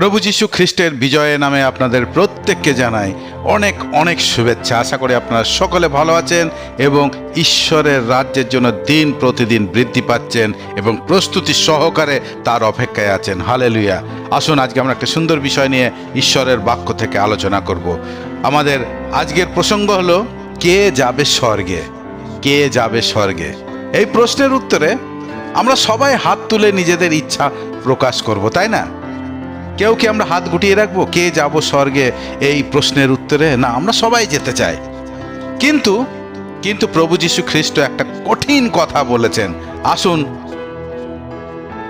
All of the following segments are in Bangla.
প্রভু যীশু খ্রিস্টের বিজয়ের নামে আপনাদের প্রত্যেককে জানাই অনেক অনেক শুভেচ্ছা। আশা করি আপনারা সকলে ভালো আছেন এবং ঈশ্বরের রাজ্যের জন্য দিন প্রতিদিন বৃদ্ধি পাচ্ছেন এবং প্রস্তুতি সহকারে তার অপেক্ষায় আছেন। হালেলুয়া। আসুন, আজকে আমরা একটা সুন্দর বিষয় নিয়ে ঈশ্বরের বাক্য থেকে আলোচনা করব। আমাদের আজকের প্রসঙ্গ হলো, কে যাবে স্বর্গে? কে যাবে স্বর্গে? এই প্রশ্নের উত্তরে আমরা সবাই হাত তুলে নিজেদের ইচ্ছা প্রকাশ করব, তাই না? কেউ কি আমরা হাত গুটিয়ে রাখব? কে যাব স্বর্গে? এই প্রশ্নের উত্তরে, না, আমরা সবাই যেতে চাই। কিন্তু কিন্তু প্রভু যীশু খ্রিস্ট একটা কঠিন কথা বলেছেন। আসুন,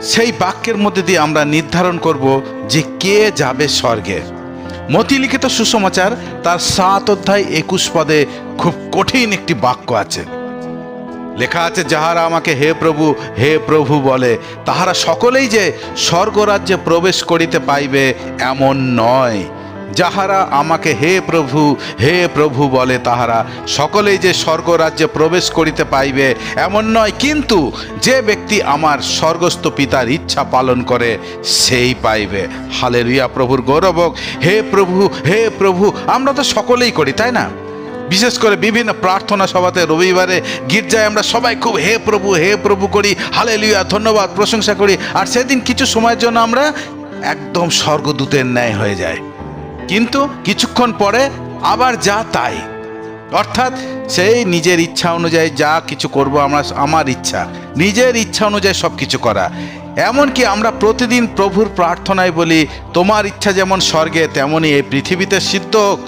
সেই বাক্যের মধ্যে দিয়ে আমরা নির্ধারণ করব যে কে যাবে স্বর্গে। মতিলিখিত সুসমাচার তার সাত অধ্যায় একুশ পদে খুব কঠিন একটি বাক্য আছে। লেখা আছে, যাহারা আমাকে হে প্রভু হে প্রভু বলে, তাহারা সকলেই যে স্বর্গরাজ্যে প্রবেশ করিতে পাইবে, এমন নয়। যাহারা আমাকে হে প্রভু হে প্রভু বলে, তাহারা সকলেই যে স্বর্গরাজ্যে প্রবেশ করিতে পাইবে, এমন নয়। কিন্তু যে ব্যক্তি আমার স্বর্গস্থ পিতার ইচ্ছা পালন করে, সেই পাইবে। হালেলুয়া, প্রভুর গৌরব হোক। হে প্রভু হে প্রভু, আমরা তো সকলেই করি, তাই না? বিশেষ করে বিভিন্ন প্রার্থনা সভাতে রবিবারে গির্জায় আমরা সবাই খুব হে প্রভু হে প্রভু করি হালে ধন্যবাদ, প্রশংসা করি। আর সেদিন কিছু সময়ের জন্য আমরা একদম স্বর্গদূতের ন্যায় হয়ে যায় কিন্তু কিছুক্ষণ পরে আবার যা তাই। অর্থাৎ সেই নিজের ইচ্ছা অনুযায়ী যা কিছু করব আমরা, আমার ইচ্ছা, নিজের ইচ্ছা অনুযায়ী সব কিছু করা। এমনকি আমরা প্রতিদিন প্রভুর প্রার্থনায় বলি, তোমার ইচ্ছা যেমন স্বর্গে তেমনই এই পৃথিবীতে সিদ্ধ হোক।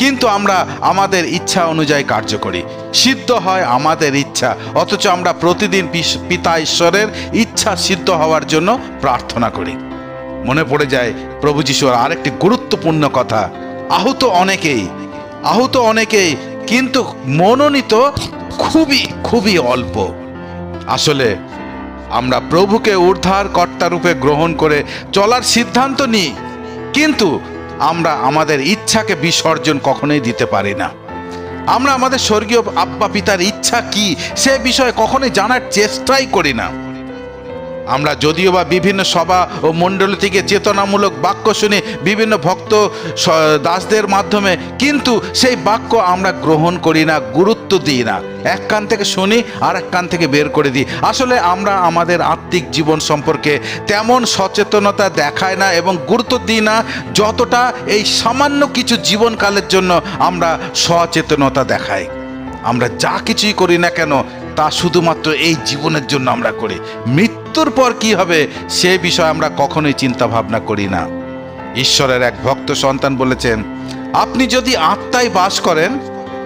কিন্তু আমরা আমাদের ইচ্ছা অনুযায়ী কার্য করি। সিদ্ধ হয় আমাদের ইচ্ছা, অথচ আমরা প্রতিদিন পিতা ঈশ্বরের ইচ্ছা সিদ্ধ হওয়ার জন্য প্রার্থনা করি। মনে পড়ে যায় প্রভু যিশুর আরেকটি গুরুত্বপূর্ণ কথা, আহত অনেকেই আহত অনেকেই কিন্তু মনোনীত খুবই খুবই অল্প। আসলে আমরা প্রভুকে উদ্ধার কর্তা রূপে গ্রহণ করে চলার সিদ্ধান্ত নিই, কিন্তু আমরা আমাদের ইচ্ছাকে বিসর্জন কখনোই দিতে পারি না। আমরা আমাদের স্বর্গীয় আব্বা পিতার ইচ্ছা কি সে বিষয়ে কখনোই জানার চেষ্টাই করি না। আমরা যদিও বা বিভিন্ন সভা ও মণ্ডলী থেকে চেতনামূলক বাক্য শুনি বিভিন্ন ভক্ত দাসদের মাধ্যমে, কিন্তু সেই বাক্য আমরা গ্রহণ করি না, গুরুত্ব দিই না। এক কান থেকে শুনি আর এক কান থেকে বের করে দিই। আসলে আমরা আমাদের আত্মিক জীবন সম্পর্কে তেমন সচেতনতা দেখায় না এবং গুরুত্ব দিই না যতটা এই সামান্য কিছু জীবনকালের জন্য আমরা সচেতনতা দেখাই। আমরা যা কিছুই করি না কেন তা শুধুমাত্র এই জীবনের জন্য আমরা করি। মৃত্যুর পর কি হবে, সে বিষয়ে আমরা কখনোই চিন্তা ভাবনা করি না। ঈশ্বরের এক ভক্ত সন্তান বলেছেন, আপনি যদি আত্মায় বাস করেন,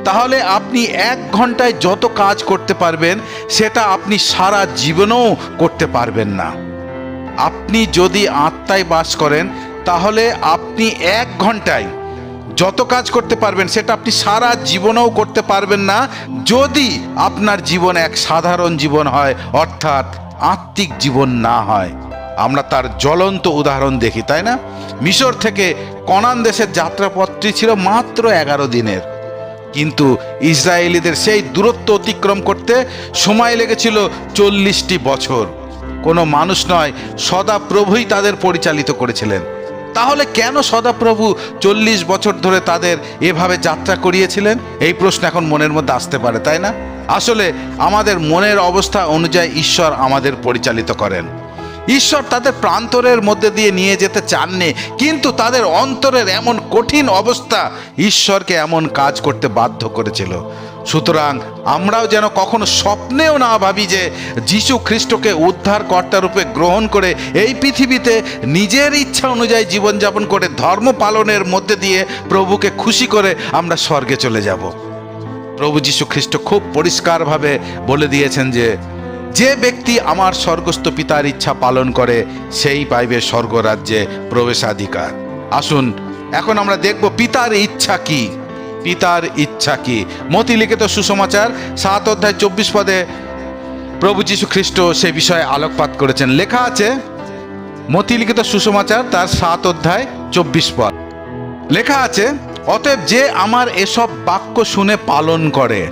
তাহলে আপনি এক ঘন্টায় যত কাজ করতে পারবেন, সেটা আপনি সারা জীবনেও করতে পারবেন না। আপনি যদি আত্মায় বাস করেন, তাহলে আপনি এক ঘন্টায় যত কাজ করতে পারবেন, সেটা আপনি সারা জীবনেও করতে পারবেন না। যদি আপনার জীবন এক সাধারণ জীবন হয়, অর্থাৎ আত্মিক জীবন না হয়, আমরা তার জ্বলন্ত উদাহরণ দেখি, তাই না? মিশর থেকে কনান দেশের যাত্রাপথটি ছিল মাত্র এগারো দিনের। কিন্তু ইসরায়েলিদের সেই দূরত্ব অতিক্রম করতে সময় লেগেছিল চল্লিশটি বছর। কোনো মানুষ নয়, সদাপ্রভুই তাদের পরিচালিত করেছিলেন। তাহলে কেন সদাপ্রভু চল্লিশ বছর ধরে তাদের এভাবে যাত্রা করিয়েছিলেন? এই প্রশ্ন এখন মনের মধ্যে আসতে পারে, তাই না? আসলে আমাদের মনের অবস্থা অনুযায়ী ঈশ্বর আমাদের পরিচালিত করেন। ঈশ্বর তাদের প্রান্তরের মধ্যে দিয়ে নিয়ে যেতে চাননি, কিন্তু তাদের অন্তরের এমন কঠিন অবস্থা ঈশ্বরকে এমন কাজ করতে বাধ্য করেছিল। সুতরাং আমরাও যেন কখনো স্বপ্নেও না ভাবি যে যীশু খ্রিস্টকে উদ্ধার কর্তারূপে গ্রহণ করে এই পৃথিবীতে নিজের ইচ্ছা অনুযায়ী জীবনযাপন করে ধর্ম পালনের মধ্যে দিয়ে প্রভুকে খুশি করে আমরা স্বর্গে চলে যাব। প্রভু যীশু খ্রিস্ট খুব পরিষ্কারভাবে বলে দিয়েছেন যে যে ব্যক্তি আমার স্বর্গস্থ পিতার ইচ্ছা পালন করে, সেই পাইবে স্বর্গরাজ্যে প্রবেশাধিকার। আসুন, এখন আমরা দেখব পিতার ইচ্ছা কি। পিতার ইচ্ছা কি? মতি লিখিত সুসমাচার, সাত অধ্যায় চব্বিশ পদে প্রভু যীশু খ্রিস্ট সে বিষয়ে আলোকপাত করেছেন। লেখা আছে, মতি লিখিত সুসমাচার, তার সাত অধ্যায় চব্বিশ পদ। লেখা আছে, অতএব যে আমার এসব বাক্য শুনে পালন করে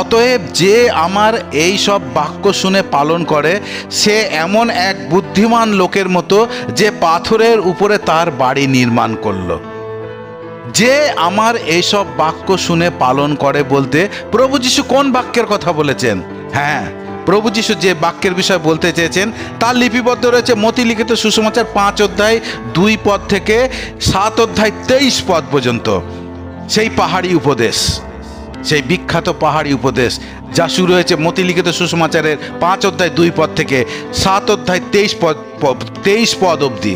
অতএব যে আমার এই সব বাক্য শুনে পালন করে, সে এমন এক বুদ্ধিমান লোকের মতো যে পাথরের উপরে তার বাড়ি নির্মাণ করল। যে আমার এইসব বাক্য শুনে পালন করে বলতে প্রভু যিশু কোন বাক্যের কথা বলেছেন? হ্যাঁ প্রভু যিশু যে বাক্যের বিষয় বলতে চেয়েছেন, তার লিপিবদ্ধ রয়েছে মতি লিখিত সুসমাচার পাঁচ অধ্যায় দুই পদ থেকে সাত অধ্যায় তেইশ পদ পর্যন্ত। সেই পাহাড়ি উপদেশ, সেই বিখ্যাত পাহাড়ি উপদেশ যা শুরু হয়েছে মতি লিখিত সুসমাচারের পাঁচ অধ্যায় দুই পদ থেকে সাত অধ্যায় তেইশ পদ তেইশ পদ অবধি।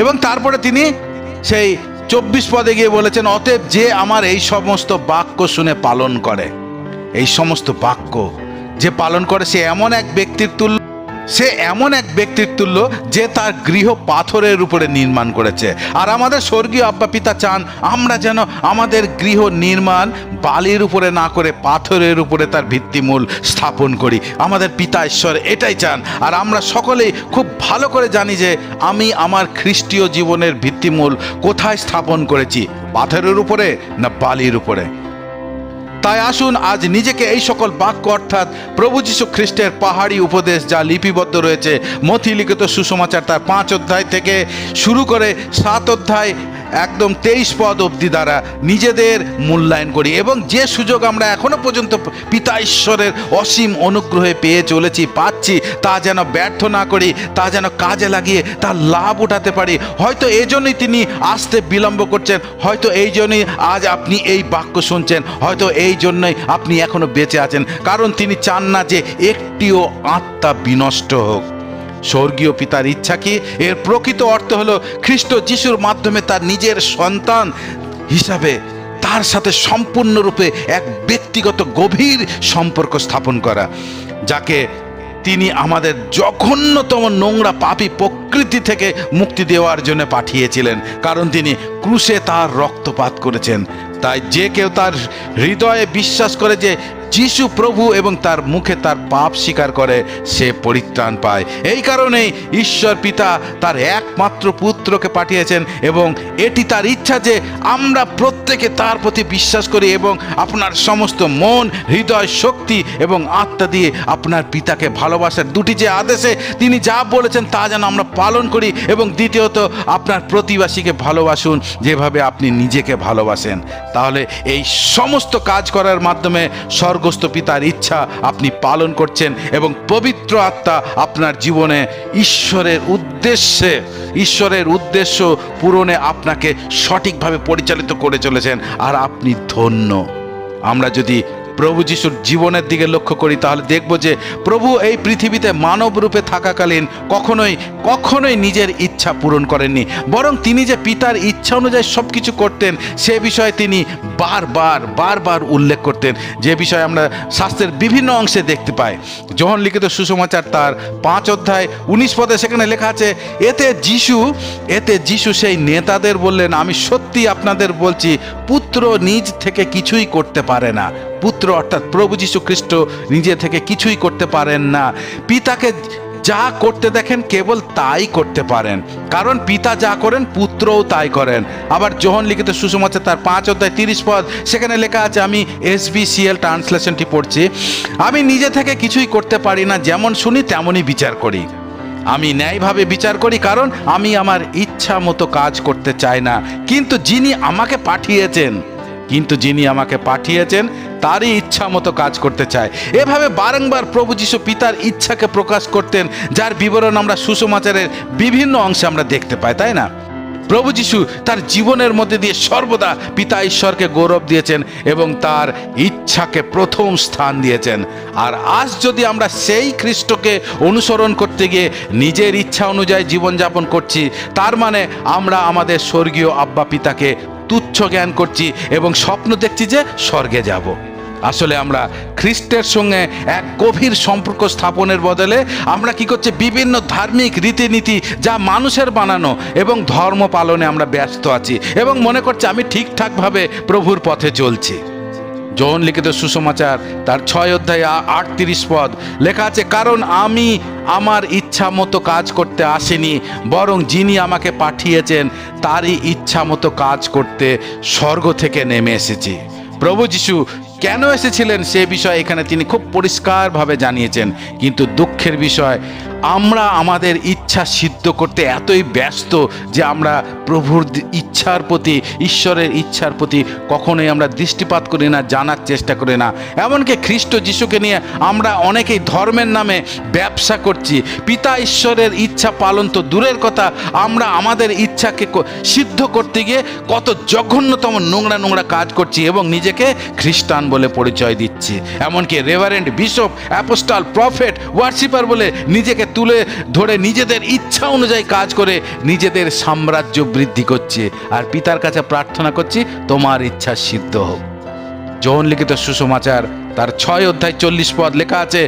এবং তারপরে তিনি সেই চব্বিশ পদে গিয়ে বলেছেন, অতএব যে আমার এই সমস্ত বাক্য শুনে পালন করে, এই সমস্ত বাক্য যে পালন করে, সে এমন এক ব্যক্তির তুল্য সে এমন এক ব্যক্তির তুল্য যে তার গৃহ পাথরের উপরে নির্মাণ করেছে। আর আমাদের স্বর্গীয় আব্বা পিতা চান, আমরা যেন আমাদের গৃহ নির্মাণ বালির উপরে না করে পাথরের উপরে তার ভিত্তিমূল স্থাপন করি। আমাদের পিতা ঈশ্বর এটাই চান। আর আমরা সকলেই খুব ভালো করে জানি যে আমি আমার খ্রিস্টীয় জীবনের ভিত্তিমূল কোথায় স্থাপন করেছি, পাথরের উপরে না বালির উপরে। তাই আসুন আজ নিজেকে এই সকল বাক্য অর্থাৎ প্রভু যীশু খ্রিস্টের পাহাড়ি উপদেশ যা লিপিবদ্ধ রয়েছে মথি লিখিত সুসমাচার তার পাঁচ অধ্যায় থেকে শুরু করে সাত অধ্যায় একদম তেইশ পদ অবধি দ্বারা নিজেদের মূল্যায়ন করি এবং যে সুযোগ আমরা এখনও পর্যন্ত পিতা ঈশ্বরের অসীম অনুগ্রহে পেয়ে চলেছি, পাচ্ছি, তা যেন ব্যর্থ না করি, তা যেন কাজে লাগিয়ে, তার লাভ উঠাতে পারি। হয়তো এই জন্যই তিনি আসতে বিলম্ব করছেন, হয়তো এই জন্যই আজ আপনি এই বাক্য শুনছেন, হয়তো এই জন্যই আপনি এখনও বেঁচে আছেন। কারণ তিনি চান না যে একটিও আত্মা বিনষ্ট হোক। স্বর্গীয় পিতার ইচ্ছা কি এর প্রকৃত অর্থ হলো খ্রিস্ট যিশুর মাধ্যমে তার নিজের সন্তান হিসাবে তার সাথে সম্পূর্ণরূপে এক ব্যক্তিগত গভীর সম্পর্ক স্থাপন করা, যাকে তিনি আমাদের জঘন্যতম নোংরা পাপি প্রকৃতি থেকে মুক্তি দেওয়ার জন্য পাঠিয়েছিলেন, কারণ তিনি ক্রুশে তার রক্তপাত করেছেন। তাই যে কেউ তার হৃদয়ে বিশ্বাস করে যে যিশু প্রভু এবং তার মুখে তার পাপ স্বীকার করে, সে পরিত্রাণ পায়। এই কারণেই ঈশ্বর পিতা তার একমাত্র পুত্রকে পাঠিয়েছেন এবং এটি তার ইচ্ছা যে আমরা প্রত্যেকে তার প্রতি বিশ্বাস করি এবং আপনার সমস্ত মন, হৃদয়, শক্তি এবং আত্মা দিয়ে আপনার পিতাকে ভালোবাসার দুটি যে আদেশে তিনি যা বলেছেন তা যেন আমরা পালন করি এবং দ্বিতীয়ত আপনার প্রতিবাসীকে ভালোবাসুন, যেভাবে আপনি নিজেকে ভালোবাসেন। তাহলে এই সমস্ত কাজ করার মাধ্যমে স্বর্গস্থ পিতার ইচ্ছা আপনি পালন করছেন এবং পবিত্র আত্মা আপনার জীবনে ঈশ্বরের উদ্দেশ্যে, ঈশ্বরের উদ্দেশ্য পূরণে আপনাকে সঠিকভাবে পরিচালিত করে চলেছেন আর আপনি ধন্য। আমরা যদি প্রভু যিশুর জীবনের দিকে লক্ষ্য করি, তাহলে দেখব যে প্রভু এই পৃথিবীতে মানব রূপে থাকাকালীন কখনোই কখনোই নিজের ইচ্ছা পূরণ করেননি। বরং তিনি যে পিতার ইচ্ছা অনুযায়ী সব কিছু করতেন, সে বিষয়ে তিনি বারবার বারবার উল্লেখ করতেন। যে বিষয়ে আমরা শাস্ত্রের বিভিন্ন অংশে দেখতে পাই। যখন লিখিত সুসমাচার তার পাঁচ অধ্যায় উনিশ পদে সেখানে লেখা আছে, এতে যিশু এতে যিশু সেই নেতাদের বললেন, আমি সত্যি আপনাদের বলছি, পুত্র নিজ থেকে কিছুই করতে পারে না। পুত্র অর্থাৎ প্রভু যীশু খ্রিস্ট নিজে থেকে কিছুই করতে পারেন না। পিতাকে যা করতে দেখেন কেবল তাই করতে পারেন। কারণ পিতা যা করেন, পুত্রও তাই করেন। আবার যোহন লিখিত সুসমাচার তার পাঁচ অধ্যায় তিরিশ পদ। সেখানে লেখা আছে, আমি এস বি ট্রান্সলেশনটি পড়ছি, আমি নিজে থেকে কিছুই করতে পারি না, যেমন শুনি তেমনই বিচার করি। আমি ন্যায়ভাবে বিচার করি, কারণ আমি আমার ইচ্ছা মতো কাজ করতে চাই না। কিন্তু যিনি আমাকে পাঠিয়েছেন, কিন্তু যিনি আমাকে পাঠিয়েছেন তারই ইচ্ছা মতো কাজ করতে চায়। এভাবে বারংবার প্রভু যীশু পিতার ইচ্ছাকে প্রকাশ করতেন, যার বিবরণ আমরা সুসমাচারের বিভিন্ন অংশে আমরা দেখতে পাই, তাই না? প্রভু যিশু তার জীবনের মধ্যে দিয়ে সর্বদা পিতা ঈশ্বরকে গৌরব দিয়েছেন এবং তার ইচ্ছাকে প্রথম স্থান দিয়েছেন। আর আজ যদি আমরা সেই খ্রিস্টকে অনুসরণ করতে গিয়ে নিজের ইচ্ছা অনুযায়ী জীবনযাপন করছি, তার মানে আমরা আমাদের স্বর্গীয় আব্বা পিতাকে তুচ্ছ জ্ঞান করছি এবং স্বপ্ন দেখছি যে স্বর্গে যাব। আসলে আমরা খ্রিস্টের সঙ্গে এক গভীর সম্পর্ক স্থাপনের বদলে আমরা কি করছি? বিভিন্ন ধার্মিক রীতিনীতি যা মানুষের বানানো এবং ধর্ম পালনে আমরা ব্যস্ত আছি এবং মনে করছি আমি ঠিকঠাকভাবে প্রভুর পথে চলছি। যৌন লিখিত সুসমাচার তার ছয় অধ্যায় আটত্রিশ পদ লেখা আছে, কারণ আমি আমার ইচ্ছা মতো কাজ করতে আসিনি, বরং যিনি আমাকে পাঠিয়েছেন, তারই ইচ্ছা মতো কাজ করতে স্বর্গ থেকে নেমে এসেছি। প্রভু যিশু কেন এসেছিলেন সে বিষয়ে এখানে তিনি খুব পরিষ্কারভাবে জানিয়েছেন। কিন্তু দুঃখের বিষয় আমরা আমাদের ইচ্ছা সিদ্ধ করতে এতই ব্যস্ত যে আমরা প্রভুর ইচ্ছার প্রতি, ঈশ্বরের ইচ্ছার প্রতি কখনোই আমরা দৃষ্টিপাত করি না, জানার চেষ্টা করি না। এমনকি খ্রিস্ট যিশুকে নিয়ে আমরা অনেকেই ধর্মের নামে ব্যবসা করছি। পিতা ঈশ্বরের ইচ্ছা পালন তো দূরের কথা। আমরা আমাদের ইচ্ছাকে সিদ্ধ করতে গিয়ে কত জঘন্যতম নোংরা নোংরা কাজ করছি এবং নিজেকে খ্রিস্টান বলে পরিচয় দিচ্ছি। এমনকি reverend bishop, apostle, prophet, worshipper বলে নিজেকে তুলে ধরে নিজেদের ইচ্ছা অনুযায়ী কাজ করে নিজেদের সাম্রাজ্য বৃদ্ধি করছে। আর পিতার কাছে প্রার্থনা করছি, তোমার ইচ্ছা সিদ্ধ হোক। যৌন লিখিত সুসমাচার, তার ছয় অধ্যায় চল্লিশ পদ লেখা আছে,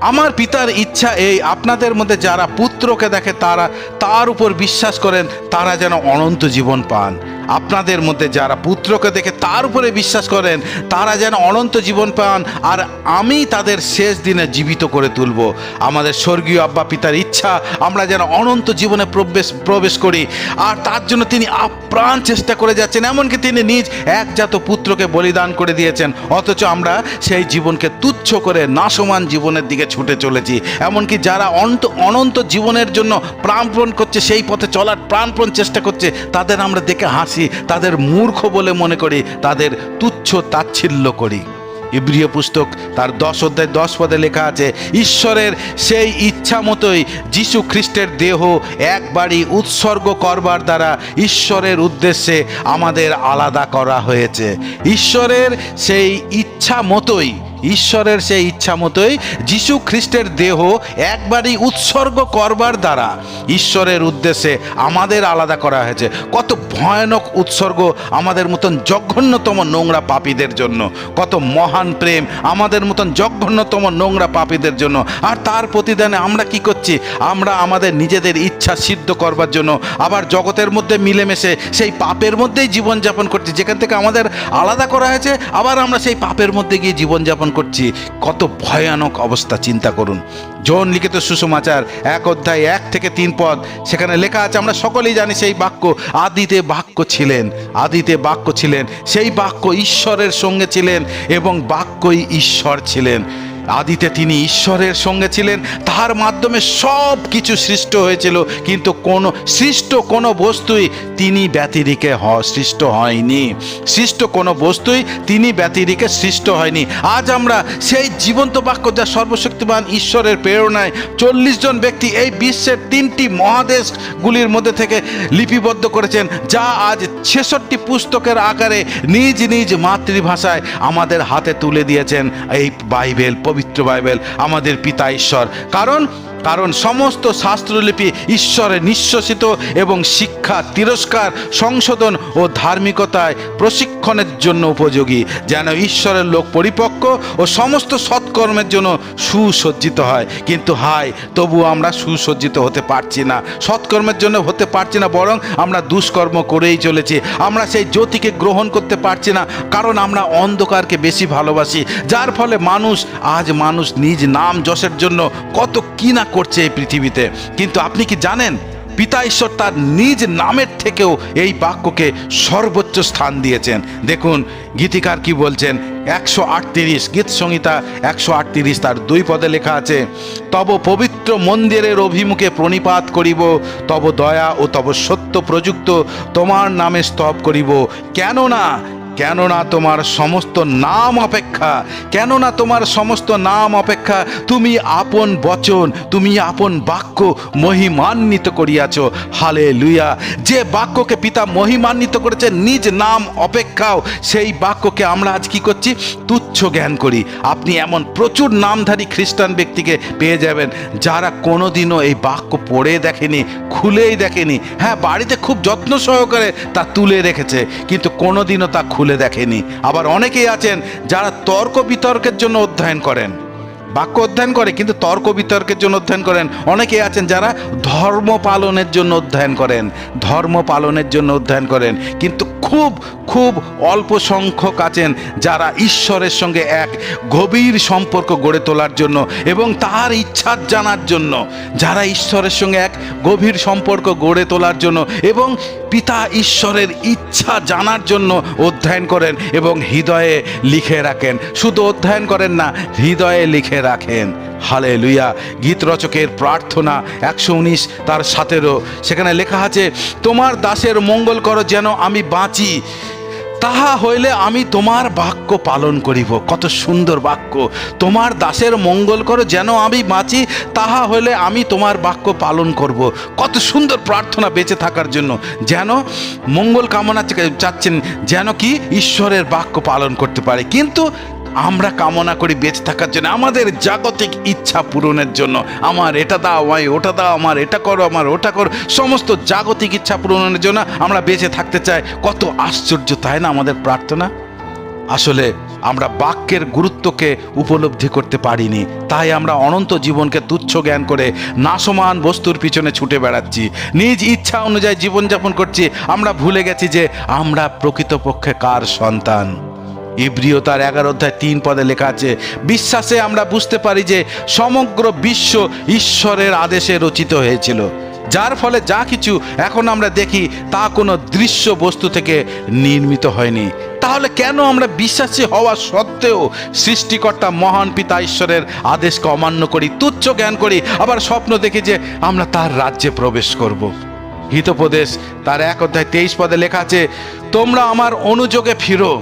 আমার পিতার ইচ্ছা এই, আপনাদের মধ্যে যারা পুত্রকে দেখে তারা, তার উপর বিশ্বাস করেন, তারা যেন অনন্ত জীবন পান। আপনাদের মধ্যে যারা পুত্রকে দেখে তার উপরে বিশ্বাস করেন, তারা যেন অনন্ত জীবন পান, আর আমি তাদের শেষ দিনে জীবিত করে তুলব। আমাদের স্বর্গীয় আব্বা পিতার ইচ্ছা, আমরা যেন অনন্ত জীবনে প্রবেশ প্রবেশ করি, আর তার জন্য তিনি আপ্রাণ চেষ্টা করে যাচ্ছেন, এমনকি তিনি নিজ একজাত পুত্রকে বলিদান করে দিয়েছেন, অথচ আমরা সেই জীবনকে তুচ্ছ করে নাশমান জীবনের দিকে ছুটে চলেছি। এমনকি যারা অন্ত, অনন্ত জীবনের জন্য প্রাণপণ করছে, সেই পথে চলার প্রাণপণ চেষ্টা করছে, তাদের আমরা দেখে হাসি তাদের মূর্খ বলে মনে করি, তাদের তুচ্ছ তাচ্ছিল্য করি। ইব্রিয় পুস্তক, তার দশ অধ্যায় দশ পদে লেখা আছে, ঈশ্বরের সেই ইচ্ছা মতোই যীশু খ্রিস্টের দেহ একবারই উৎসর্গ করবার দ্বারা ঈশ্বরের উদ্দেশ্যে আমাদের আলাদা করা হয়েছে। ঈশ্বরের সেই ইচ্ছা মতোই ঈশ্বরের সেই ইচ্ছা মতোই যীশু খ্রিস্টের দেহ একবারই উৎসর্গ করবার দ্বারা ঈশ্বরের উদ্দেশ্যে আমাদের আলাদা করা হয়েছে। কত ভয়ানক উৎসর্গ আমাদের মতন জঘন্যতম নোংরা পাপীদের জন্য। কত মহান প্রেম আমাদের মতন জঘন্যতম নোংরা পাপীদের জন্য। আর তার প্রতিদানে আমরা কি করছি? আমরা আমাদের নিজেদের ইচ্ছা সিদ্ধ করবার জন্য আবার জগতের মধ্যে মিলেমিশে সেই পাপের মধ্যেই জীবনযাপন করছি। যেখান থেকে আমাদের আলাদা করা হয়েছে, আবার আমরা সেই পাপের মধ্যে গিয়ে জীবনযাপন করছি, কত ভয়ানক অবস্থা, চিন্তা করুন। যৌন লিখিত সুষমাচার এক অধ্যায় এক থেকে তিন পদ, সেখানে লেখা আছে, আমরা সকলেই জানি সেই বাক্য, আদিতে বাক্য ছিলেন, আদিতে বাক্য ছিলেন, সেই বাক্য ঈশ্বরের সঙ্গে ছিলেন এবং বাক্যই ঈশ্বর ছিলেন। আদিতে তিনি ঈশ্বরের সঙ্গে ছিলেন তার মাধ্যমে সব কিছু সৃষ্ট হয়েছিল, কিন্তু কোনো, সৃষ্ট কোনো বস্তুই তিনি ব্যতিরিকে হ, সৃষ্ট হয়নি। সৃষ্ট কোনো বস্তুই তিনি ব্যতিরিকে সৃষ্ট হয়নি। আজ আমরা সেই জীবন্ত বাক্য যা সর্বশক্তিমান ঈশ্বরের প্রেরণায় চল্লিশ জন ব্যক্তি এই বিশ্বের তিনটি মহাদেশগুলির মধ্যে থেকে লিপিবদ্ধ করেছেন, যা আজ ছেষট্টি পুস্তকের আকারে নিজ নিজ মাতৃভাষায় আমাদের হাতে তুলে দিয়েছেন এই বাইবেল পবিত্র বাইবেল আমাদের পিতা ঈশ্বর। কারণ কারণ সমস্ত শাস্ত্রলিপি ঈশ্বরে নিঃশ্বসিত এবং শিক্ষা, তিরস্কার, সংশোধন ও ধার্মিকতায় প্রশিক্ষণের জন্য উপযোগী, যেন ঈশ্বরের লোক পরিপক্ক ও সমস্ত সৎকর্মের জন্য সুসজ্জিত হয়। কিন্তু হায়, তবু আমরা সুসজ্জিত হতে পারছি না। সৎকর্মের জন্য হতে পারছি না, বরং আমরা দুষ্কর্ম করেই চলেছি। আমরা সেই জ্যোতিকে গ্রহণ করতে পারছি না, কারণ আমরা অন্ধকারকে বেশি ভালোবাসি। যার ফলে মানুষ, আজ মানুষ নিজ নাম যশের জন্য কত কি না করছে এই পৃথিবীতে। কিন্তু আপনি কি জানেন, পিতা ঈশ্বর তার নিজ নামের থেকেও এই বাক্যকে সর্বোচ্চ স্থান দিয়েছেন। দেখুন, গীতিকার কি বলছেন? একশো আটত্রিশ, গীত সংহিতা একশো আটত্রিশ, তার দুই পদে লেখা আছে, তব পবিত্র মন্দিরের অভিমুখে প্রণিপাত করিব, তব দয়া ও তব সত্য প্রযুক্ত, তোমার নামে স্তব করিব। কেননা কেননা তোমার সমস্ত নাম অপেক্ষা, কেননা তোমার সমস্ত নাম অপেক্ষা, তুমি আপন বচন, তুমি আপন বাক্য মহিমান্বিত করিয়াছ। হালে লুইয়া যে বাক্যকে পিতা মহিমান্বিত করেছে, নিজ নাম অপেক্ষাও সেই বাক্যকে আমরা আজ কি করছি? তুচ্ছ জ্ঞান করি। আপনি এমন প্রচুর নামধারী খ্রিস্টান ব্যক্তিকে পেয়ে যাবেন, যারা কোনোদিনও এই বাক্য পড়ে দেখেনি, খুলেই দেখেনি। হ্যাঁ বাড়িতে খুব যত্ন সহকারে তা তুলে রেখেছে, কিন্তু কোনোদিনও তা খুলে দেখেনি। আবার অনেকেই আছেন যারা তর্ক বিতর্কের জন্য অধ্যয়ন করেন। বাক্য অধ্যয়ন করে, কিন্তু তর্ক বিতর্কের জন্য অধ্যয়ন করেন। অনেকে আছেন যারা ধর্ম পালনের জন্য অধ্যয়ন করেন, ধর্ম পালনের জন্য অধ্যয়ন করেন, কিন্তু খুব খুব অল্প সংখ্যক আছেন যারা ঈশ্বরের সঙ্গে এক গভীর সম্পর্ক গড়ে তোলার জন্য এবং তার ইচ্ছা জানার জন্য, যারা ঈশ্বরের সঙ্গে এক গভীর সম্পর্ক গড়ে তোলার জন্য এবং পিতা ঈশ্বরের ইচ্ছা জানার জন্য অধ্যয়ন করেন এবং হৃদয়ে লিখে রাখেন। শুধু অধ্যয়ন করেন না, হৃদয়ে লিখে রাখেন। হালে লুইয়া গীত রচকের প্রার্থনা একশো উনিশ, তার সাতেরও সেখানে লেখা আছে, তোমার দাসের মঙ্গল করো যেন আমি বাঁচি। তাহা হইলে আমি তোমার বাক্য পালন করিব। কত সুন্দর বাক্য। তোমার দাসের মঙ্গল করো যেন আমি বাঁচি। তাহা হইলে আমি তোমার বাক্য পালন করব। কত সুন্দর প্রার্থনা বেঁচে থাকার জন্য। যেন মঙ্গল কামনা চাচ্ছেন যেন কি? ঈশ্বরের বাক্য পালন করতে পারে। কিন্তু আমরা কামনা করি বেঁচে থাকার জন্য, আমাদের জাগতিক ইচ্ছা পূরণের জন্য। আমার এটা দাও, আমায় ওটা দাও, আমার এটা করো, আমার ওটা করো। সমস্ত জাগতিক ইচ্ছা পূরণের জন্য আমরা বেঁচে থাকতে চাই। কত আশ্চর্য, তাই না আমাদের প্রার্থনা? আসলে আমরা বাক্যের গুরুত্বকে উপলব্ধি করতে পারিনি। তাই আমরা অনন্ত জীবনকে তুচ্ছ জ্ঞান করে নাসমান বস্তুর পিছনে ছুটে বেড়াচ্ছি। নিজ ইচ্ছা অনুযায়ী জীবনযাপন করছি। আমরা ভুলে গেছি যে আমরা প্রকৃতপক্ষে কার সন্তান? ইব্রিয় তার এগারো অধ্যায় তিন পদে লেখা আছে, বিশ্বাসে আমরা বুঝতে পারি যে সমগ্র বিশ্ব ঈশ্বরের আদেশে রচিত হয়েছিল যার ফলে যা কিছু এখন আমরা দেখি তা কোনো দৃশ্য বস্তু থেকে নির্মিত হয়নি তাহলে কেন আমরা বিশ্বাসী হওয়া সত্ত্বেও সৃষ্টিকর্তা মহান পিতা ঈশ্বরের আদেশকে অমান্য করি, তুচ্ছ জ্ঞান করি, আবার স্বপ্ন দেখি যে আমরা তার রাজ্যে প্রবেশ করব। হিতোপদেশ তার এক অধ্যায় তেইশ পদে লেখা আছে, তোমরা আমার অনুযোগে ফিরো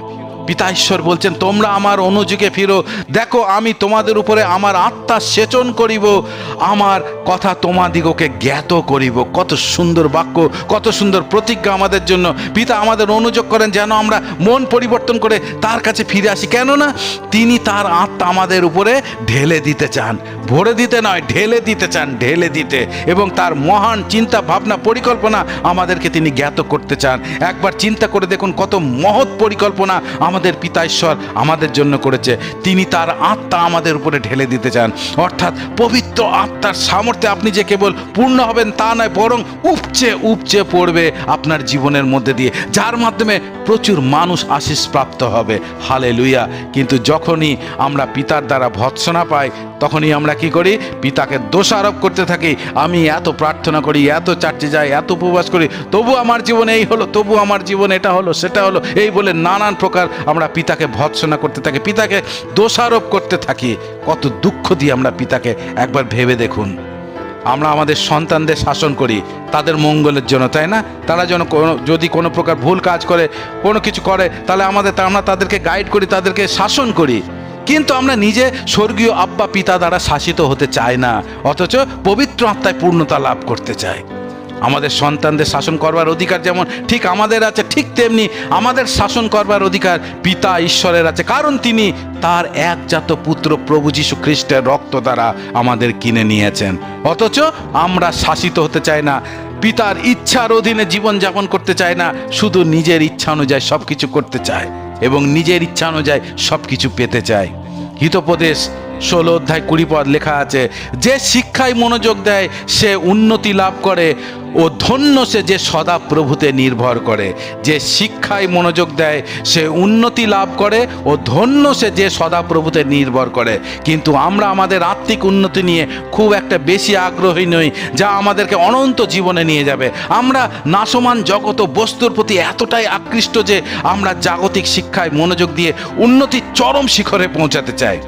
পিতা ঈশ্বর বলছেন, তোমরা আমার অনুযোগে ফিরো। দেখো, আমি তোমাদের উপরে আমার আত্মা সেচন করিব। আমার কথা তোমাদিগকে জ্ঞাত করিব। কত সুন্দর বাক্য, কত সুন্দর প্রতিজ্ঞা আমাদের জন্য। পিতা আমাদের অনুযোগ করেন যেন আমরা মন পরিবর্তন করে তার কাছে ফিরে আসি। কেননা, তিনি তার আত্মা আমাদের উপরে ঢেলে দিতে চান। ভরে দিতে নয়, ঢেলে দিতে চান, ঢেলে দিতে। এবং তার মহান চিন্তা, ভাবনা, পরিকল্পনা আমাদেরকে তিনি জ্ঞাত করতে চান। একবার চিন্তা করে দেখুন কত মহৎ পরিকল্পনা আমাদের পিতা ঈশ্বর আমাদের জন্য করেছে। তিনি তার আত্মা আমাদের উপরে ঢেলে দিতে চান। অর্থাৎ পবিত্র আত্মার সামর্থ্যে আপনি যে কেবল পূর্ণ হবেন তা নয়, বরং উপচে উপচে পড়বে আপনার জীবনের মধ্যে দিয়ে। যার মাধ্যমে প্রচুর মানুষ আশিস প্রাপ্ত হবে। হালে লুইয়া কিন্তু যখনই আমরা পিতার দ্বারা ভৎসনা পাই তখনই আমরা কি করি? পিতাকে দোষারোপ করতে থাকি। আমি এত প্রার্থনা করি, এত চার্চে যাই, এত উপবাস করি, তবু আমার জীবন এই হলো, তবু আমার জীবন এটা হলো, সেটা হলো, এই বলে নানান প্রকার আমরা পিতাকে ভৎসনা করতে থাকি, পিতাকে দোষারোপ করতে থাকি। কত দুঃখ দিয়ে আমরা পিতাকে একবার ভেবে দেখুন। আমরা আমাদের সন্তানদের শাসন করি, তাদের মঙ্গলের জন্য, তাই না? তারা যেন কোনো, যদি কোনো প্রকার ভুল কাজ করে, কোনো কিছু করে, তাহলে আমাদের, আমরা তাদেরকে গাইড করি, তাদেরকে শাসন করি। কিন্তু আমরা নিজে স্বর্গীয় আব্বা পিতা দ্বারা শাসিত হতে চাই না, অথচ পবিত্র আত্মায় পূর্ণতা লাভ করতে চাই। আমাদের সন্তানদের শাসন করবার অধিকার যেমন ঠিক আমাদের আছে, ঠিক তেমনি আমাদের শাসন করবার অধিকার পিতা ঈশ্বরের আছে, কারণ তিনি তার একজাত পুত্র প্রভু যীশু খ্রিস্টের রক্ত দ্বারা আমাদের কিনে নিয়েছেন। অথচ আমরা শাসিত হতে চাই না, পিতার ইচ্ছার অধীনে জীবনযাপন করতে চায় না, শুধু নিজের ইচ্ছা অনুযায়ী সব কিছু করতে চায় এবং নিজের ইচ্ছা অনুযায়ী সব কিছু পেতে চায়। হিতোপদেশ ষোলো অধ্যায় কুড়ি পদ লেখা আছে, যে শিক্ষায় মনোযোগ দেয়, সে উন্নতি লাভ করে ও ধন্য সে যে সদা প্রভুতে নির্ভর করে। যে শিক্ষায় মনোযোগ দেয়, সে উন্নতি লাভ করে ও ধন্য সে যে সদা প্রভুতে নির্ভর করে। কিন্তু আমরা আমাদের আত্মিক উন্নতি নিয়ে খুব একটা বেশি আগ্রহী নই, যা আমাদেরকে অনন্ত জীবনে নিয়ে যাবে। আমরা নাসমান জগত ও বস্তুর প্রতি এতটাই আকৃষ্ট যে আমরা জাগতিক শিক্ষায় মনোযোগ দিয়ে উন্নতির চরম শিখরে পৌঁছাতে চাই।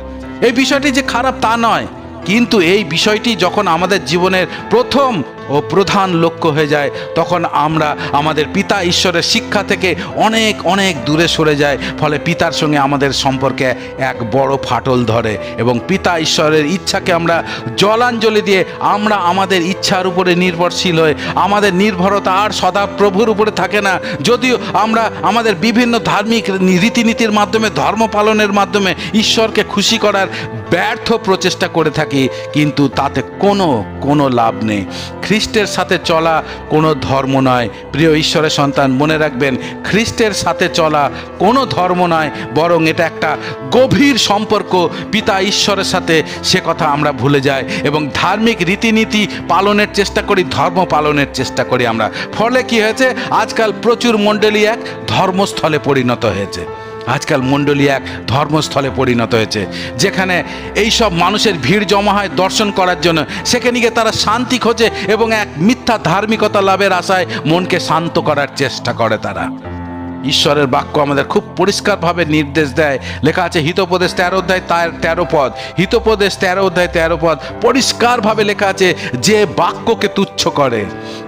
এই বিষয়টি যে খারাপ তা নয়। কিন্তু এই বিষয়টি যখন আমাদের জীবনের প্রথম ও প্রধান লক্ষ্য হয়ে যায়, তখন আমরা আমাদের পিতা ঈশ্বরের শিক্ষা থেকে অনেক অনেক দূরে সরে যায় ফলে পিতার সঙ্গে আমাদের সম্পর্কে এক বড় ফাটল ধরে এবং পিতা ঈশ্বরের ইচ্ছাকে আমরা জলাঞ্জলি দিয়ে আমরা আমাদের ইচ্ছার উপরে নির্ভরশীল হয়ে আমাদের নির্ভরতা আর সদা প্রভুর উপরে থাকে না। যদিও আমরা আমাদের বিভিন্ন ধার্মিক রীতিনীতির মাধ্যমে, ধর্ম পালনের মাধ্যমে ঈশ্বরকে খুশি করার ব্যর্থ প্রচেষ্টা করে থাকি, কিন্তু তাতে কোনো কোনো লাভ নেই। খ্রিস্টের সাথে চলা কোনো ধর্ম নয়। প্রিয় ঈশ্বরের সন্তান, মনে রাখবেন, খ্রিস্টের সাথে চলা কোনো ধর্ম নয়, বরং এটা একটা গভীর সম্পর্ক। পিতা ঈশ্বরের সাথে সে কথা আমরা ভুলে যাই এবং ধার্মিক রীতিনীতি পালনের চেষ্টা করি, ধর্ম পালনের চেষ্টা করি আমরা। ফলে কি হয়েছে? আজকাল প্রচুর মণ্ডলী এক ধর্মস্থলে পরিণত হয়েছে। আজকাল মণ্ডলী এক ধর্মস্থলে পরিণত হয়েছে, যেখানে এই সব মানুষের ভিড় জমা হয় দর্শন করার জন্য। সেখানে গিয়ে তারা শান্তি খোঁজে এবং এক মিথ্যা ধার্মিকতা লাভের আশায় মনকে শান্ত করার চেষ্টা করে তারা। ঈশ্বরের বাক্য আমাদের খুব পরিষ্কারভাবে নির্দেশ দেয়। লেখা আছে, হিতোপদেশ তেরো অধ্যায় তার তেরো পদ। হিতোপদেশ তেরো অধ্যায় তেরো পদ। পরিষ্কারভাবে লেখা আছে, যে বাক্যকে তুচ্ছ করে,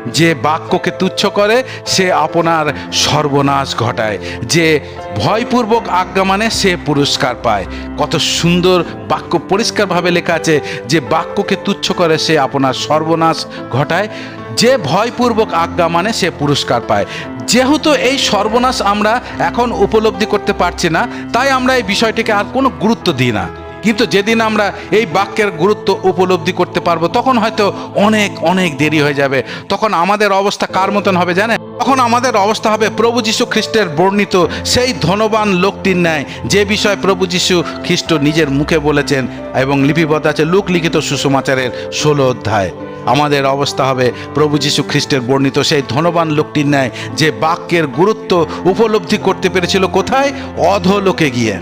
যে বাক্যকে তুচ্ছ করে, সে আপনার সর্বনাশ ঘটায়। যে ভয়পূর্বক আজ্ঞা মানে সে পুরস্কার পায়। কত সুন্দর বাক্য, পরিষ্কারভাবে লেখা আছে, যে বাক্যকে তুচ্ছ করে সে আপনার সর্বনাশ ঘটায়। যে ভয়পূর্বক আজ্ঞা মানে সে পুরস্কার পায়। যেহেতু এই সর্বনাশ আমরা এখন উপলব্ধি করতে পারছি না, তাই আমরা এই বিষয়টিকে আর কোনো গুরুত্ব দিই না। কিন্তু যেদিন আমরা এই বাক্যের গুরুত্ব উপলব্ধি করতে পারব, তখন হয়তো অনেক অনেক দেরি হয়ে যাবে। তখন আমাদের অবস্থা কার মতন হবে জানেন? তখন আমাদের অবস্থা হবে প্রভু যীশু খ্রিস্টের বর্ণিত সেই ধনবান লোকটির ন্যায়। যে বিষয় প্রভু যীশু খ্রিস্ট নিজের মুখে বলেছেন এবং লিপিবদ্ধ আছে, লোক লিখিত সুসমাচারের ষোলো অধ্যায়। আমাদের অবস্থা হবে প্রভু যীশু খ্রিস্টের বর্ণিত সেই ধনবান লোকটির ন্যায় যে বাক্যের গুরুত্ব উপলব্ধি করতে পেরেছিল কোথায়? অধলোকে গিয়ে।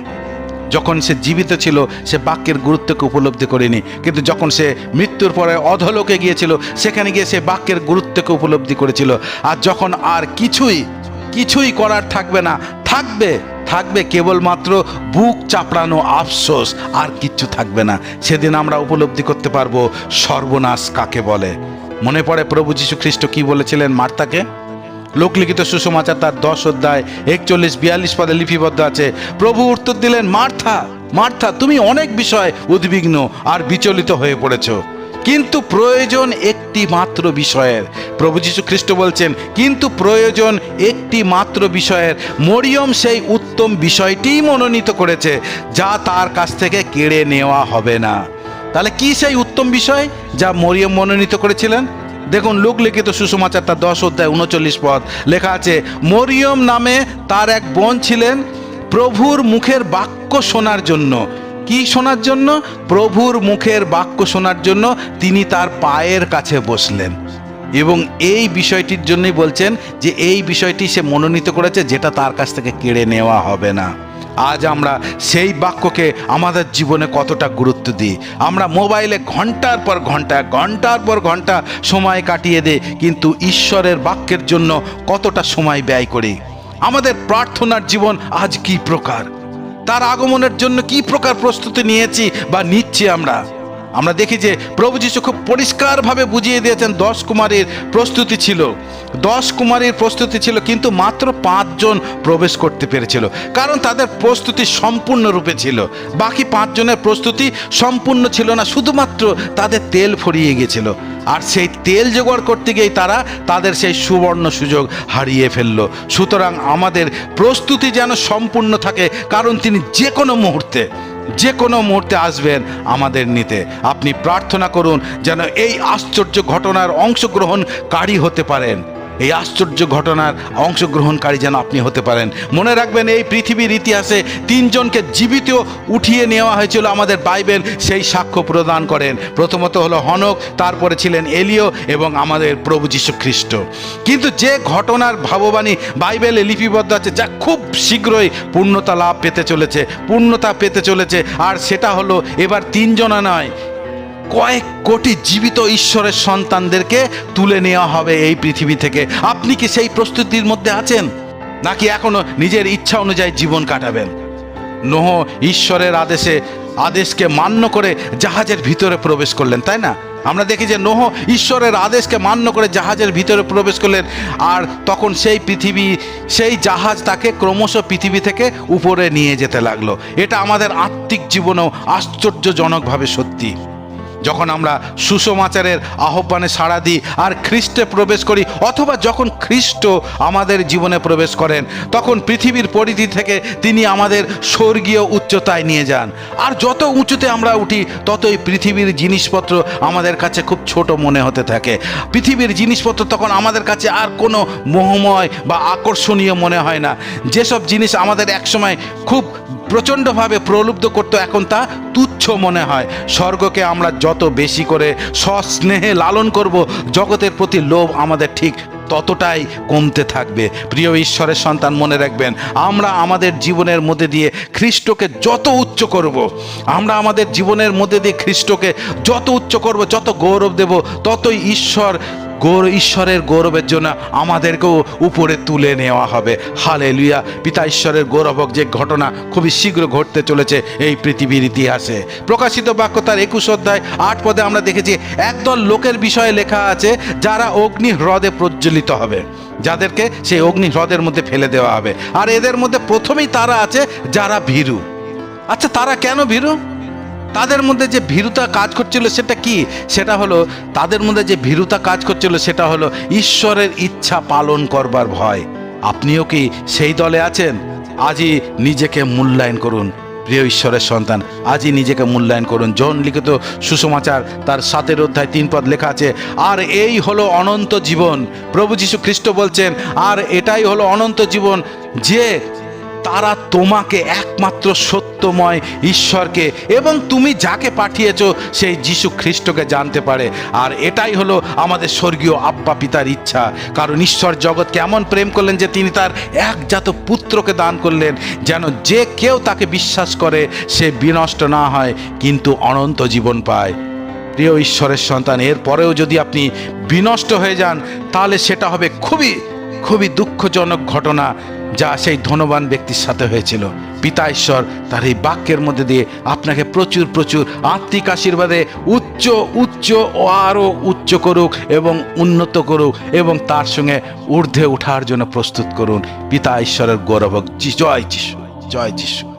যখন সে জীবিত ছিল, সে বাক্যের গুরুত্বকে উপলব্ধি করেনি। কিন্তু যখন সে মৃত্যুর পরে অধলোকে গিয়েছিল, সেখানে গিয়ে সে বাক্যের গুরুত্বকে উপলব্ধি করেছিল। আর যখন আর কিছুই কিছুই করার থাকবে না, থাকবে থাকবে কেবলমাত্র বুক চাপড়ানো আফসোস, আর কিচ্ছু থাকবে না। সেদিন আমরা উপলব্ধি করতে পারব সর্বনাশ কাকে বলে। মনে পড়ে প্রভু যীশু খ্রিস্ট কি বলেছিলেন মার্তাকে? লোকলিখিত সুসমাচার তার দশ অধ্যায় একচল্লিশ বিয়াল্লিশ পদে লিপিবদ্ধ আছে। প্রভু উত্তর দিলেন, মার্থা মার্থা, তুমি অনেক বিষয় উদ্বিগ্ন আর বিচলিত হয়ে পড়েছো। কিন্তু প্রয়োজন একটি মাত্র বিষয়ের। প্রভু যীশু খ্রিস্ট বলছেন, কিন্তু প্রয়োজন একটি মাত্র বিষয়ের। মরিয়ম সেই উত্তম বিষয়টিই মনোনীত করেছে, যা তার কাছ থেকে কেড়ে নেওয়া হবে না। তাহলে কি সেই উত্তম বিষয় যা মরিয়ম মনোনীত করেছিলেন? দেখুন লোক লিখিত সুসমাচার তার দশ অধ্যায় উনচল্লিশ পদ লেখা আছে, মরিয়ম নামে তার এক বোন ছিলেন প্রভুর মুখের বাক্য শোনার জন্য। কি শোনার জন্য? প্রভুর মুখের বাক্য শোনার জন্য তিনি তার পায়ের কাছে বসলেন। এবং এই বিষয়টির জন্যই বলছেন যে এই বিষয়টি সে মনোনীত করেছে যেটা তার কাছ থেকে কেড়ে নেওয়া হবে না। আজ আমরা সেই বাক্যকে আমাদের জীবনে কতটা গুরুত্ব দিই। আমরা মোবাইলে ঘণ্টার পর ঘণ্টা, ঘণ্টার পর ঘণ্টা সময় কাটিয়ে দিই, কিন্তু ঈশ্বরের বাক্যের জন্য কতটা সময় ব্যয় করি? আমাদের প্রার্থনার জীবন আজ কি প্রকার? তার আগমনের জন্য কি প্রকার প্রস্তুতি নিয়েছি বা নিচ্ছি আমরা? আমরা দেখি যে প্রভু যীশু খুব পরিষ্কারভাবে বুঝিয়ে দিয়েছেন, দশ কুমারীর প্রস্তুতি ছিল। দশ কুমারীর প্রস্তুতি ছিল, কিন্তু মাত্র পাঁচজন প্রবেশ করতে পেরেছিল। কারণ তাদের প্রস্তুতি সম্পূর্ণরূপে ছিল। বাকি পাঁচজনের প্রস্তুতি সম্পূর্ণ ছিল না, শুধুমাত্র তাদের তেল ফরিয়ে গিয়েছিল। আর সেই তেল জোগাড় করতে গিয়েই তারা তাদের সেই সুবর্ণ সুযোগ হারিয়ে ফেলল। সুতরাং আমাদের প্রস্তুতি যেন সম্পূর্ণ থাকে, কারণ তিনি যে কোনো মুহূর্তে যে কোনো মুহূর্তে আসবেন আমাদের নিতে। আপনি প্রার্থনা করুন যেন এই আশ্চর্য ঘটনার অংশগ্রহণকারী হতে পারেন। এই আশ্চর্য ঘটনার অংশগ্রহণকারী যেন আপনি হতে পারেন। মনে রাখবেন, এই পৃথিবীর ইতিহাসে তিনজনকে জীবিত উঠিয়ে নেওয়া হয়েছিল আমাদের বাইবেল, সেই সাক্ষ্য প্রদান করেন। প্রথমত হলো হনক, তারপরে ছিলেন এলিও এবং আমাদের প্রভু যীশু খ্রিস্ট কিন্তু যে ঘটনার ভাববাণী বাইবেলে লিপিবদ্ধ আছে, যা খুব শীঘ্রই পূর্ণতা লাভ পেতে চলেছে, পূর্ণতা পেতে চলেছে, আর সেটা হলো, এবার তিনজনা নয় কয়েক কোটি জীবিত ঈশ্বরের সন্তানদেরকে তুলে নেওয়া হবে এই পৃথিবী থেকে। আপনি কি সেই প্রস্তুতির মধ্যে আছেন? নাকি এখনও নিজের ইচ্ছা অনুযায়ী জীবন কাটাবেন? নোহ ঈশ্বরের আদেশে, আদেশকে মান্য করে জাহাজের ভিতরে প্রবেশ করলেন, তাই না? আমরা দেখি যে নোহ ঈশ্বরের আদেশকে মান্য করে জাহাজের ভিতরে প্রবেশ করলেন, আর তখন সেই পৃথিবী, সেই জাহাজ তাকে ক্রমশ পৃথিবী থেকে উপরে নিয়ে যেতে লাগল। এটা আমাদের আত্মিক জীবনেও আশ্চর্যজনকভাবে সত্যি। যখন আমরা সুসমাচারের আহ্বানে সাড়া দিই আর খ্রিস্টে প্রবেশ করি, অথবা যখন খ্রিস্ট আমাদের জীবনে প্রবেশ করেন, তখন পৃথিবীর পরিধি থেকে তিনি আমাদের স্বর্গীয় উচ্চতায় নিয়ে যান। আর যত উঁচুতে আমরা উঠি, ততই পৃথিবীর জিনিসপত্র আমাদের কাছে খুব ছোট মনে হতে থাকে। পৃথিবীর জিনিসপত্র তখন আমাদের কাছে আর কোনো মোহময় বা আকর্ষণীয় মনে হয় না। যেসব জিনিস আমাদের একসময় খুব প্রচণ্ডভাবে প্রলুব্ধ করতো এখন তা তুচ্ছ মনে হয় স্বর্গকে আমরা যত বেশি করে সস্নেহে লালন করব, জগতের প্রতি লোভ আমাদের ঠিক ততটাই কমতে থাকবে প্রিয় ঈশ্বরের সন্তান, মনে রাখবেন, আমরা আমাদের জীবনের মধ্যে দিয়ে খ্রিস্টকে যত উচ্চ করব। আমরা আমাদের জীবনের মধ্যে দিয়ে খ্রিস্টকে যত উচ্চ করব, যত গৌরব দেব, ততই ঈশ্বর গৌর ঈশ্বরের গৌরবের জন্য আমাদেরকেও উপরে তুলে নেওয়া হবে। হালে লুইয়া পিতা ঈশ্বরের গৌরবক যে ঘটনা খুবই শীঘ্র ঘটতে চলেছে এই পৃথিবীর ইতিহাসে। প্রকাশিত বাক্য তার একুশ অধ্যায় আট পদে আমরা দেখেছি, একদল লোকের বিষয়ে লেখা আছে, যারা অগ্নি হ্রদে প্রজ্বলিত হবে। যাদেরকে সেই অগ্নি হ্রদের মধ্যে ফেলে দেওয়া হবে। আর এদের মধ্যে প্রথমেই তারা আছে, যারা ভীরু। আচ্ছা তারা কেন ভীরু? তাদের মধ্যে যে ভীরুতা কাজ করছিল সেটা কি? সেটা হলো, তাদের মধ্যে যে ভীরুতা কাজ করছিল সেটা হলো, ঈশ্বরের ইচ্ছা পালন করবার ভয়। আপনিও কি সেই দলে আছেন? আজই নিজেকে মূল্যায়ন করুন, প্রিয় ঈশ্বরের সন্তান আজই নিজেকে মূল্যায়ন করুন। জন লিখিত সুসমাচার, তার সাতের অধ্যায় তিন পদ লেখা আছে, আর এই হলো অনন্ত জীবন। প্রভু যীশু খ্রিস্ট বলছেন, আর এটাই হলো অনন্ত জীবন, যে তারা তোমাকে একমাত্র সত্যময় ঈশ্বরকে এবং তুমি যাকে পাঠিয়েছ সেই যিশু খ্রিস্টকে জানতে পারে। আর এটাই হলো আমাদের স্বর্গীয় আব্বা পিতার ইচ্ছা। কারণ ঈশ্বর জগৎকে এমন প্রেম করলেন যে তিনি তার একজাত পুত্রকে দান করলেন, যেন যে কেউ তাকে বিশ্বাস করে সে বিনষ্ট না হয়, কিন্তু অনন্ত জীবন পায়। প্রিয় ঈশ্বরের সন্তান এর পরেও যদি আপনি বিনষ্ট হয়ে যান, তাহলে সেটা হবে খুবই খুবই দুঃখজনক ঘটনা যা সেই ধনবান ব্যক্তির সাথে হয়েছিল। পিতা ঈশ্বর তার এই বাক্যের মধ্যে দিয়ে আপনাকে প্রচুর প্রচুর আত্মিক আশীর্বাদে উচ্চ উচ্চ আরও উচ্চ করুক এবং উন্নত করুক এবং তার সঙ্গে ঊর্ধ্বে ওঠার জন্য প্রস্তুত করুন। পিতা ঈশ্বরের গৌরব জয় যিশু জয় যিশু।